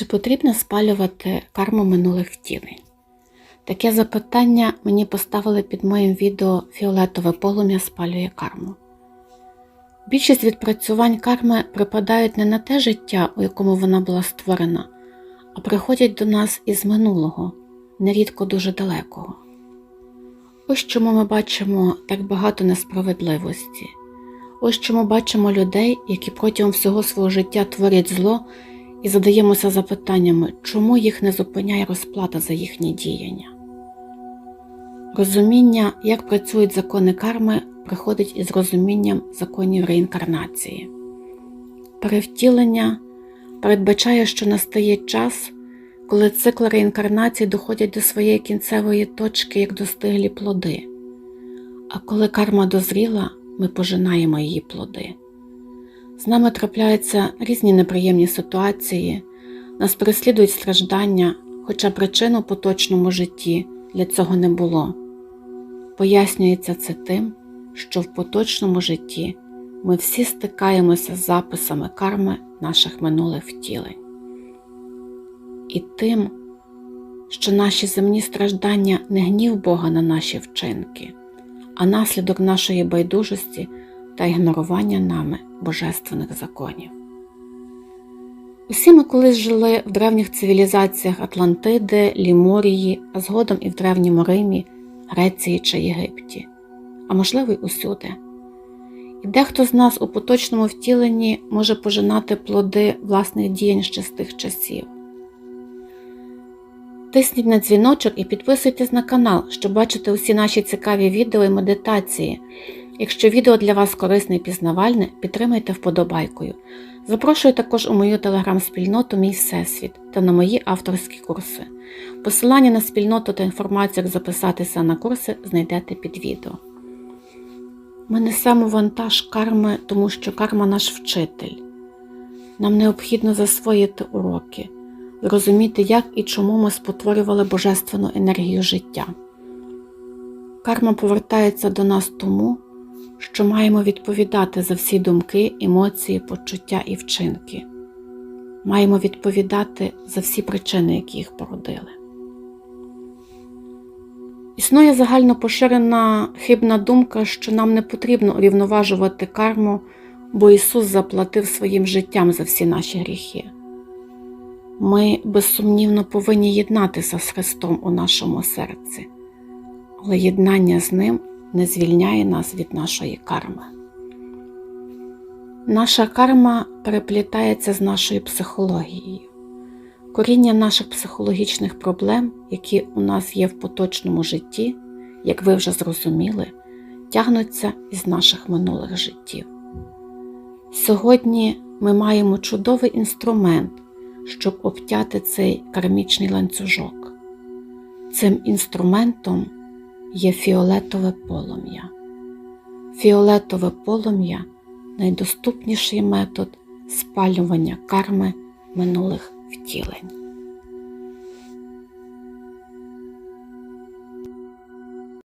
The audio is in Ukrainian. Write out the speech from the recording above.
Чи потрібно спалювати карму минулих втілень? Таке запитання мені поставили під моїм відео Фіолетове полум'я спалює карму. Більшість відпрацювань карми припадають не на те життя, у якому вона була створена, а приходять до нас із минулого, нерідко дуже далекого. Ось чому ми бачимо так багато несправедливості. Ось чому бачимо людей, які протягом всього свого життя творять зло, і задаємося запитаннями, чому їх не зупиняє розплата за їхні діяння. Розуміння, як працюють закони карми, приходить із розумінням законів реінкарнації. Перевтілення передбачає, що настає час, коли цикли реінкарнації доходять до своєї кінцевої точки, як достиглі плоди. А коли карма дозріла, ми пожинаємо її плоди. З нами трапляються різні неприємні ситуації, нас переслідують страждання, хоча причин у поточному житті для цього не було. Пояснюється це тим, що в поточному житті ми всі стикаємося з записами карми наших минулих втілень. І тим, що наші земні страждання не гнів Бога на наші вчинки, а наслідок нашої байдужості та ігнорування нами божественних законів. Усі ми колись жили в древніх цивілізаціях Атлантиди, Ліморії, а згодом і в Древньому Римі, Греції чи Єгипті, а можливо й усюди. І дехто з нас у поточному втіленні може пожинати плоди власних діянь ще з тих часів. Тисніть на дзвіночок і підписуйтесь на канал, щоб бачити усі наші цікаві відео і медитації. Якщо відео для вас корисне і пізнавальне, підтримайте вподобайкою. Запрошую також у мою телеграм-спільноту Мій Всесвіт та на мої авторські курси. Посилання на спільноту та інформацію, як записатися на курси, знайдете під відео. Ми несемо вантаж карми, тому що карма наш вчитель. Нам необхідно засвоїти уроки, зрозуміти, як і чому ми спотворювали божественну енергію життя. Карма повертається до нас тому, що маємо відповідати за всі думки, емоції, почуття і вчинки. Маємо відповідати за всі причини, які їх породили. Існує загально поширена хибна думка, що нам не потрібно урівноважувати карму, бо Ісус заплатив своїм життям за всі наші гріхи. Ми безсумнівно повинні єднатися з Христом у нашому серці, але єднання з Ним не звільняє нас від нашої карми. Наша карма переплітається з нашою психологією. Коріння наших психологічних проблем, які у нас є в поточному житті, як ви вже зрозуміли, тягнуться із наших минулих життів. Сьогодні ми маємо чудовий інструмент, щоб обтяти цей кармічний ланцюжок. Цим інструментом є фіолетове полум'я. Фіолетове полум'я найдоступніший метод спалювання карми минулих втілень.